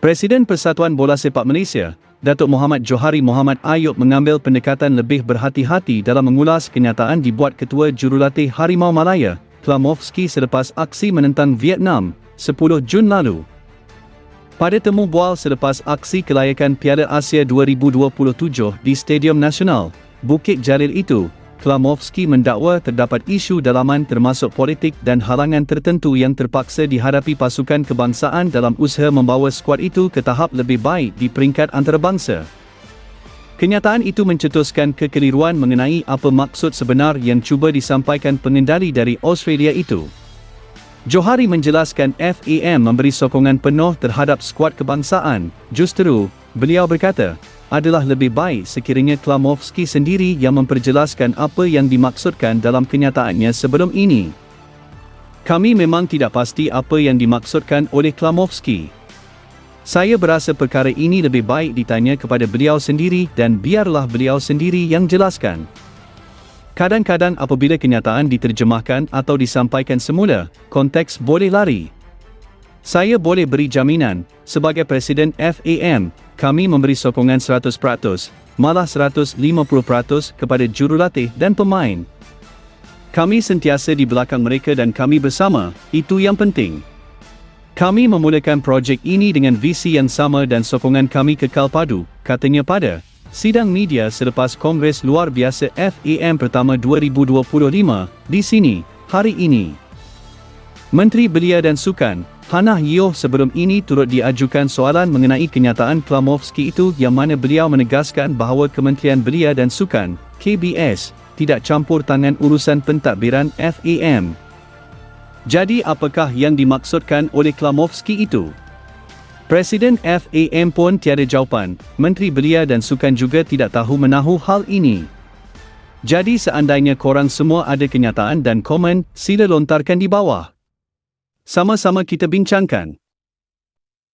Presiden Persatuan Bola Sepak Malaysia, Datuk Muhammad Johari Muhammad Ayub mengambil pendekatan lebih berhati-hati dalam mengulas kenyataan dibuat Ketua Jurulatih Harimau Malaya, Klamovski selepas aksi menentang Vietnam, 10 Jun lalu. Pada temu bual selepas aksi kelayakan Piala Asia 2027 di Stadium Nasional, Bukit Jalil itu, Klamovski mendakwa terdapat isu dalaman termasuk politik dan halangan tertentu yang terpaksa dihadapi pasukan kebangsaan dalam usaha membawa skuad itu ke tahap lebih baik di peringkat antarabangsa. Kenyataan itu mencetuskan kekeliruan mengenai apa maksud sebenar yang cuba disampaikan pengendali dari Australia itu. Johari menjelaskan FAM memberi sokongan penuh terhadap skuad kebangsaan. Justru, beliau berkata, adalah lebih baik sekiranya Klamovski sendiri yang memperjelaskan apa yang dimaksudkan dalam kenyataannya sebelum ini. Kami memang tidak pasti apa yang dimaksudkan oleh Klamovski. Saya berasa perkara ini lebih baik ditanya kepada beliau sendiri dan biarlah beliau sendiri yang jelaskan. Kadang-kadang apabila kenyataan diterjemahkan atau disampaikan semula, konteks boleh lari. Saya boleh beri jaminan, sebagai Presiden FAM, kami memberi sokongan 100%, malah 150% kepada jurulatih dan pemain. Kami sentiasa di belakang mereka dan kami bersama, itu yang penting. Kami memulakan projek ini dengan visi yang sama dan sokongan kami kekal padu, katanya pada sidang media selepas Kongres Luar Biasa FAM pertama 2025 di sini, hari ini. Menteri Belia dan Sukan, Hannah Yeoh sebelum ini turut diajukan soalan mengenai kenyataan Klamovski itu yang mana beliau menegaskan bahawa Kementerian Belia dan Sukan, KBS, tidak campur tangan urusan pentadbiran FAM. Jadi apakah yang dimaksudkan oleh Klamovski itu? Presiden FAM pun tiada jawapan, Menteri Belia dan Sukan juga tidak tahu menahu hal ini. Jadi seandainya korang semua ada kenyataan dan komen, sila lontarkan di bawah. Sama-sama kita bincangkan.